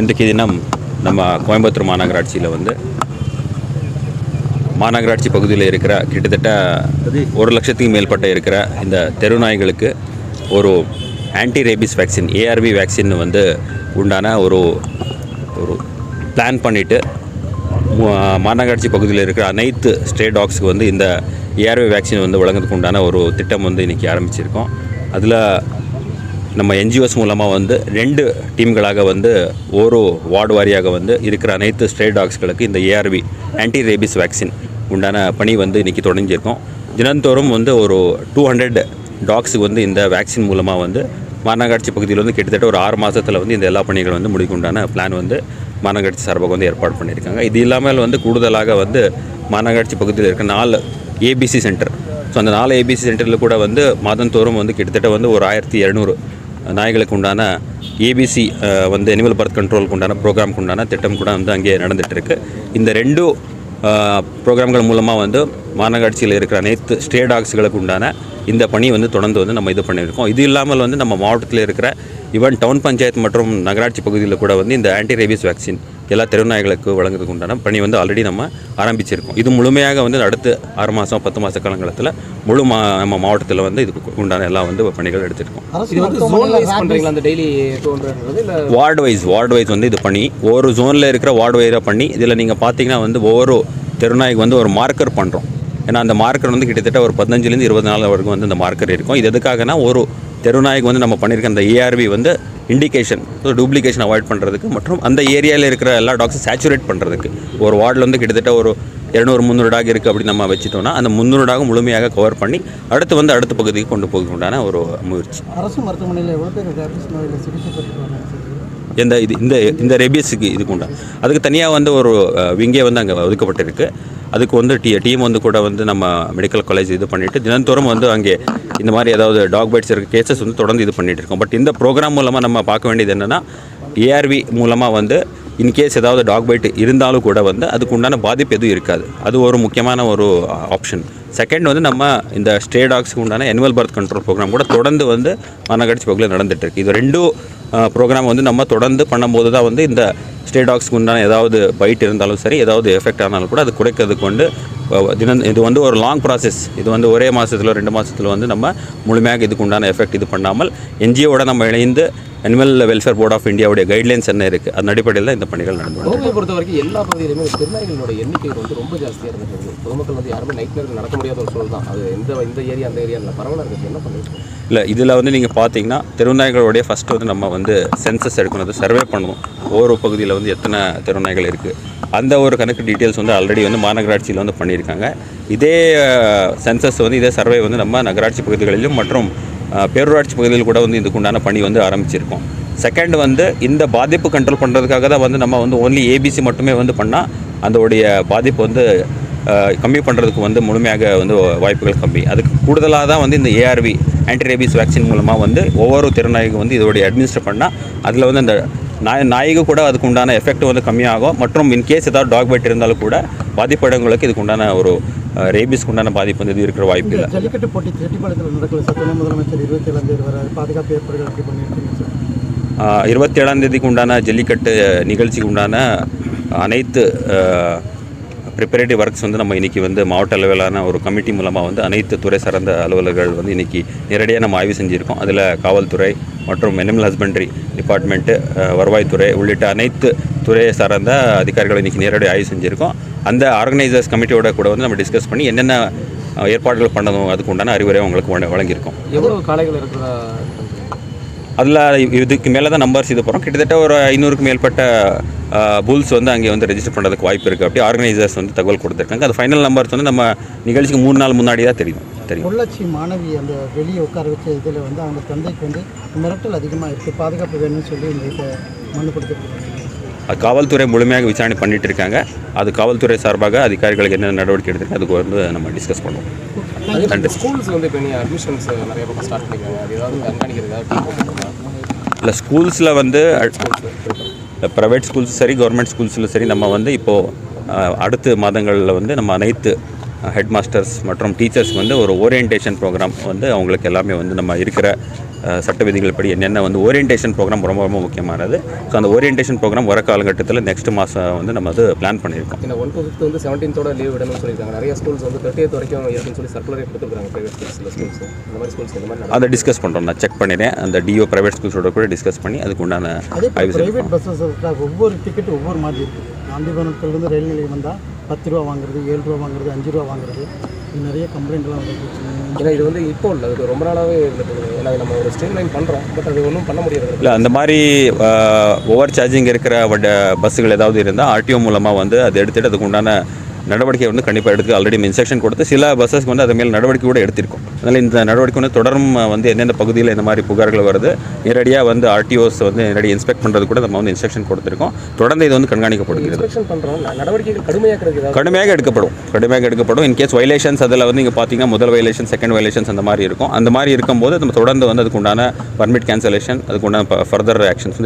இன்றைக்கு தினம் நம்ம கோயம்புத்தூர் மாநகராட்சியில் வந்து மாநகராட்சி பகுதியில் இருக்கிற கிட்டத்தட்ட ஒரு லட்சத்துக்கு மேற்பட்ட இருக்கிற இந்த தெரு நாய்களுக்கு ஒரு anti rabies vaccine ARV vaccine வந்து உண்டான ஒரு ஒரு பிளான் பண்ணிவிட்டு மாநகராட்சி பகுதியில் இருக்கிற அனைத்து ஸ்டே டாக்ஸுக்கு வந்து இந்த ஏஆர்வி வேக்சின் வந்து வழங்குறதுக்கு உண்டான ஒரு திட்டம் வந்து இன்றைக்கி ஆரம்பிச்சிருக்கோம். அதில் நம்ம என்ஜிஓஸ் மூலமாக வந்து ரெண்டு டீம்களாக வந்து ஒரு வார்டு வாரியாக வந்து இருக்கிற அனைத்து ஸ்ட்ரே டாக்ஸ்களுக்கு இந்த ஏஆர்வி ஆன்டி ரேபிஸ் வேக்சின் உண்டான பணி வந்து இன்றைக்கி தொடங்கியிருக்கோம். தினந்தோறும் வந்து ஒரு டூ ஹண்ட்ரட் டாக்ஸுக்கு வந்து இந்த வேக்சின் மூலமாக வந்து மாநகராட்சி பகுதியில் வந்து கிட்டத்தட்ட ஒரு ஆறு மாதத்தில் வந்து இந்த எல்லா பணிகளும் வந்து முடிக்குண்டான பிளான் வந்து மாநகராட்சி சார்பாக வந்து ஏற்பாடு பண்ணியிருக்காங்க. இது இல்லாமல் வந்து கூடுதலாக வந்து மாநகராட்சி பகுதியில் இருக்க நாலு ஏபிசி சென்டர் ஸோ அந்த நாலு ஏபிசி சென்டரில் கூட வந்து மாதந்தோறும் வந்து கிட்டத்தட்ட வந்து ஒரு ஆயிரத்தி இரநூறு நாய்களுக்கு உண்டான ஏபிசி வந்து அனிமல் பர்த் கண்ட்ரோலுக்கு உண்டான ப்ரோக்ராமுக்கு உண்டான திட்டம் கூட வந்து அங்கே நடந்துகிட்ருக்கு இந்த ரெண்டு ப்ரோக்ராம்கள் மூலமாக வந்து மாநகராட்சியில் இருக்கிற அனைத்து ஸ்டே டாக்ஸ்களுக்கு உண்டான இந்த பணி வந்து தொடர்ந்து வந்து நம்ம இது பண்ணியிருக்கோம். இது இல்லாமல் வந்து நம்ம மாவட்டத்தில் இருக்கிற ஈவன் டவுன் பஞ்சாயத்து மற்றும் நகராட்சி பகுதியில் கூட வந்து இந்த ஆன்டி ரேபிஸ் வேக்சின் எல்லா தெருநாய்களுக்கு வழங்குறதுக்கு உண்டான பணி வந்து ஆல்ரெடி நம்ம ஆரம்பிச்சிருக்கோம். இது முழுமையாக வந்து அடுத்த ஆறு மாதம் பத்து மாத காலங்களத்தில் முழு மா நம்ம மாவட்டத்தில் வந்து இதுக்கு உண்டான எல்லா வந்து பணிகள் எடுத்திருக்கோம். அந்த வார்டு வைஸ் வார்டு வைஸ் வந்து இது பண்ணி ஒவ்வொரு ஜோனில் இருக்கிற வார்டு வைஸாக பண்ணி இதில் நீங்கள் பார்த்தீங்கன்னா வந்து ஒவ்வொரு தெருநாய்க்கு வந்து ஒரு மார்க்கர் பண்ணுறோம் ஏன்னா அந்த மார்க்கர் வந்து கிட்டத்தட்ட ஒரு பதினஞ்சுலேருந்து இருபது நாள் வரைக்கும் வந்து இந்த மார்க்கர் இருக்கும். இது எதுக்காகனா ஒரு தெருநாய்க்கு வந்து நம்ம பண்ணியிருக்க அந்த ஏஆர்வி வந்து இண்டிகேஷன் ஸோ டூப்ளிகேஷன் அவாய்ட் பண்ணுறதுக்கு மற்றும் அந்த ஏரியாவில் இருக்கிற எல்லா டாக்ஸும் சேச்சுரேட் பண்ணுறதுக்கு ஒரு வார்டில் வந்து கிட்டத்தட்ட ஒரு இரநூறு முந்நூறு டாக் இருக்குது அப்படின்னு நம்ம வச்சுட்டோம்னா அந்த முந்நூறு டாக் முழுமையாக கவர் பண்ணி அடுத்து வந்து அடுத்த பகுதிக்கு கொண்டு போக உண்டான ஒரு முயற்சி. அரசு மருத்துவமனையில் எவ்வளோ பேர் எந்த இது இந்த இந்த ரெபியஸுக்கு இதுக்கு உண்டா? அதுக்கு தனியாக வந்து ஒரு விங்கே வந்து அங்கே ஒதுக்கப்பட்டிருக்கு. அதுக்கு வந்து டி டீம் வந்து கூட வந்து நம்ம மெடிக்கல் காலேஜ் இது பண்ணிவிட்டு தினந்தோறும் வந்து அங்கே இந்த மாதிரி ஏதாவது டாக் பைட்ஸ் இருக்க கேசஸ் வந்து தொடர்ந்து இது பண்ணிகிட்டு இருக்கோம் பட் இந்த ப்ரோக்ராம் மூலமாக நம்ம பார்க்க வேண்டியது என்னென்னா ஏஆர்வி மூலமாக வந்து இன்கேஸ் ஏதாவது டாக் பைட் இருந்தாலும் கூட வந்து அதுக்கு உண்டான பாதிப்பு எதுவும் இருக்காது. அது ஒரு முக்கியமான ஒரு ஆப்ஷன் செகண்ட் வந்து நம்ம இந்த ஸ்டே டாக்ஸ்க்கு உண்டான அனிமல் பர்த் கண்ட்ரோல் ப்ரோக்ராம் கூட தொடர்ந்து வந்து மரணக்கடிச்சி பகுதியில் நடந்துட்டு இருக்கு இது ரெண்டும் ப்ரோக்ராம் வந்து நம்ம தொடர்ந்து பண்ணும்போது தான் வந்து இந்த ஸ்டே டாக்ஸ்க்கு உண்டான ஏதாவது பைட் இருந்தாலும் சரி ஏதாவது எஃபெக்ட் ஆனாலும் கூட அது குறைக்கிறதுக்கு வந்து தினம் இது வந்து ஒரு லாங் ப்ராசஸ் இது வந்து ஒரே மாதத்தில் ரெண்டு மாதத்தில் வந்து நம்ம முழுமையாக இதுக்கு உண்டான எஃபெக்ட் இது பண்ணாமல் என்ஜிஓட நம்ம இணைந்து அனிமல் வெல்ஃபேர் போர்ட் ஆஃப் இந்தியாவுடைய கைட்லைன்ஸ் என்ன இருக்குது அதன் அடிப்படையில் தான் இந்த பணிகள் நடந்து. கோவையை பொறுத்த வரைக்கும் எல்லா பகுதியிலுமே திருநாய்களோட எண்ணிக்கை வந்து ரொம்ப ஜாஸ்தியாக இருந்துட்டு பொதுமக்கள் வந்து யாருமே நைட் நேரத்தில் நடக்க முடியாத ஒரு சூழல் தான். அது இந்த இந்த ஏரியா அந்த ஏரியா பரவலாக இருக்குது என்ன பண்ணிருக்கோம் இல்லை இதில் வந்து நீங்கள் பார்த்தீங்கன்னா தெருநாய்களுடைய ஃபஸ்ட்டு வந்து நம்ம வந்து சென்சஸ் எடுக்கணும். சர்வே பண்ணணும். ஒவ்வொரு பகுதியில் வந்து எத்தனை தெருநாய்கள் இருக்குது அந்த ஒரு கணக்கு டீட்டெயில்ஸ் வந்து ஆல்ரெடி வந்து மாநகராட்சியில் வந்து பண்ணியிருக்காங்க. இதே சென்சஸ் வந்து இதே சர்வே வந்து நம்ம நகராட்சி பகுதிகளிலும் மற்றும் பேரூராட்சி பகுதியில் கூட வந்து இதுக்கு உண்டான பணி வந்து ஆரம்பிச்சிருக்கோம். செகண்ட் வந்து இந்த பாதிப்பு கண்ட்ரோல் பண்ணுறதுக்காக தான் வந்து நம்ம வந்து ஓன்லி ஏபிசி மட்டுமே வந்து பண்ணால் அதோடைய பாதிப்பு வந்து கம்மி பண்ணுறதுக்கு வந்து முழுமையாக வந்து வாய்ப்புகள் கம்மி. அதுக்கு கூடுதலாக தான் வந்து இந்த ஏஆர்வி ஆன்டி ரேபிஸ் வேக்சின் மூலமாக வந்து ஒவ்வொரு திறனாய்க்கு வந்து இதோடைய அட்மினிஸ்டர் பண்ணால் அதில் வந்து அந்த நாய் நாய்க்கு கூட அதுக்கு உண்டான எஃபெக்ட் வந்து கம்மியாகும். மற்றும் இன்கேஸ் ஏதாவது டாக் பைட் இருந்தாலும் கூட பாதிப்படங்களுக்கு இதுக்கு உண்டான ஒரு ரேபிஸ்க்கு உண்டான பாதிப்பு வந்து இருக்கிற வாய்ப்பு இல்லை. ஜல்லிக்கட்டு போட்டி செட்டிப்பாளையத்தில் நடக்கல சார். துணை முதலமைச்சர் இருபத்தி ஏழாம் தேதி வர பாதுகாப்பு ஏற்பாடுகள் பண்ணியிருக்கீங்க சார்? இருபத்தேழாம் தேதிக்கு உண்டான ஜல்லிக்கட்டு நிகழ்ச்சிக்கு உண்டான அனைத்து ப்ரிப்பரேட்டிவ் ஒர்க்ஸ் வந்து நம்ம இன்றைக்கி வந்து மாவட்ட அளவிலான ஒரு கமிட்டி மூலமாக வந்து அனைத்து துறை சார்ந்த அலுவலர்கள் வந்து இன்றைக்கி நேரடியாக நம்ம ஆய்வு செஞ்சுருக்கோம். அதில் காவல்துறை மற்றும் அனிமல் ஹஸ்பண்ட்ரி டிபார்ட்மெண்ட்டு வருவாய்த்துறை உள்ளிட்ட அனைத்து துறையை சார்ந்த அதிகாரிகள் இன்றைக்கி நேரடி ஆய்வு செஞ்சுருக்கோம். அந்த ஆர்கனைசர்ஸ் கமிட்டியோட கூட வந்து நம்ம டிஸ்கஸ் பண்ணி என்னென்ன ஏற்பாடுகள் பண்ணணும் அதுக்கு உண்டான அறிவுரை அவங்களுக்கு வழங்கியிருக்கோம். எவ்வளோ காளைகள் இருக்கிற அதில் இதுக்கு மேலே தான் நம்பர்ஸ் இது போகிறோம் கிட்டத்தட்ட ஒரு ஐநூறுக்கு மேற்பட்ட புல்ஸ் வந்து அங்கே வந்து ரெஜிஸ்டர் பண்ணுறதுக்கு வாய்ப்பு இருக்குது அப்படி ஆர்கனைசர்ஸ் வந்து தகவல் கொடுத்துருக்காங்க. அது ஃபைனல் நம்பர்ஸ் வந்து நம்ம நிகழ்ச்சிக்கு மூணு நாள் முன்னாடி தான் தெரியும். தெரியும். மாணவி அந்த வெளியே உட்கார வச்ச இதில் வந்து அவங்க தந்தைக்கு வந்து மிரட்டல் அதிகமாக இருக்குது பாதுகாப்பு வேணும்னு சொல்லி மனு கொடுத்துருக்காங்க. அது காவல்துறை முழுமையாக விசாரணை பண்ணிட்டு இருக்காங்க. அது காவல்துறை சார்பாக அதிகாரிகளுக்கு என்ன நடவடிக்கை எடுத்திருக்கு அதுக்கு வந்து நம்ம டிஸ்கஸ் பண்ணுவோம். நன்றி. ஸ்கூல்ஸ் வந்து இப்போ நீங்கள் அட்மிஷன்ஸ் நிறைய பக்கம் ஸ்டார்ட் பண்ணிருக்காங்க? அது ஏதாவது கண்காணிக்கிறதா டீம் போட்டுருக்கா இல்லை ஸ்கூல்ஸில் வந்து ப்ரைவேட் ஸ்கூல்ஸ் சரி கவர்மெண்ட் ஸ்கூல்ஸில் சரி நம்ம வந்து இப்போது அடுத்த மாதங்களில் வந்து நம்ம அனைத்து ஹெட் மாஸ்டர்ஸ் மற்றும் டீச்சர்ஸ்க்கு வந்து ஒரு ஓரியன்டேஷன் ப்ரோக்ராம் வந்து அவங்களுக்கு எல்லாமே வந்து நம்ம இருக்கிற சட்ட விதிகள் படி என்னென்ன வந்து ஓரியன்டேஷன் ப்ரோக்ராம் ரொம்ப ரொம்ப முக்கியமானது. ஸோ அந்த ஓரியன்டேஷன் ப்ரோக்ராம் வர காலகட்டத்தில் நெக்ஸ்ட் மாதம் வந்து நம்ம அது பிளான் பண்ணியிருக்கோம். ஏன்னா ஒன் டு ஃபிஃப்த் வந்து செவன்டீன்த்தோட லீவ் விடணும்னு சொல்லியிருக்காங்க. நிறைய ஸ்கூல்ஸ் வந்து தேர்ட்டியத் வரைக்கும் இருக்குன்னு சொல்லி சர்க்குலரே கொடுத்துருக்காங்க ப்ரைவேட் ஸ்கூல்ஸ் இந்த மாதிரி ஸ்கூல்ஸ் இந்த மாதிரி நடக்கும். அதை டிஸ்கஸ் பண்ணுறோம் நான் செக் பண்ணிடுறேன். அந்த டிஓ ப்ரைவேட் ஸ்கூல்ஸோட கூட டிஸ்கஸ் பண்ணி அதுக்கு உண்டான ப்ரைவேட் பஸ்ஸஸ் ஒவ்வொரு டிக்கெட் ஒவ்வொரு மாதிரி இருக்குது காந்திபுரத்துலேருந்து ரயில் நிலையம் வந்தால் பத்து ரூபா வாங்குறது ஏழு ரூபா வாங்குறது அஞ்சு ரூபா வாங்குறது. நிறைய கம்ப்ளைண்ட்லாம் வந்துருச்சு ஏன்னா இது வந்து இப்போ இல்லை இது ரொம்ப நாளாகவே இருந்துட்டு. ஏன்னா நம்ம ஒரு ஸ்ட்ரீம் லைன் பண்ணுறோம் பட் அது ஒன்றும் பண்ண முடியாது இல்லை அந்த மாதிரி ஓவர் சார்ஜிங் இருக்கிற பஸ்ஸுகள் ஏதாவது இருந்தால் ஆர்டிஓ மூலமாக வந்து அதை எடுத்துகிட்டு அதுக்கு உண்டான நடவடிக்கை வந்து கண்டிப்பாக எடுத்து ஆல்ரெடி இன்ஸ்ட்ரக்ஷன் கொடுத்து சில பஸ்ஸஸ்க்கு வந்து அது மேல் நடவடிக்கை கூட எடுத்திருக்கோம். அதனால் இந்த நடவடிக்கை வந்து தொடரும் வந்து எந்தெந்த பகுதியில் இந்த மாதிரி புகார்கள் வருது நேரடியாக வந்து ஆர்டிஓஸ் வந்து நேரடி இன்ஸ்பெக்ட் பண்ணுறது கூட நம்ம வந்து இன்ஸ்ட்ரக்ஷன் கொடுத்துருக்கோம். தொடர்ந்து இது வந்து கண்காணிக்கப்படுகிறது. கடுமையாக எடுக்கப்படும். கடுமையாக எடுக்கப்படும். இன்கேஸ் வைலேஷன்ஸ் அதில் வந்து நீங்கள் பார்த்தீங்கன்னா முதல் வைலேஷன் செகண்ட் வைலேஷன்ஸ் அந்த மாதிரி இருக்கும். அந்த மாதிரி இருக்கும்போது நம்ம தொடர்ந்து வந்து அதுக்கு உண்டான பர்மிட் கேன்சலேஷன் அதுக்கு உண்டான ஃபர்தர் ஆக்ஷன்ஸ் வந்து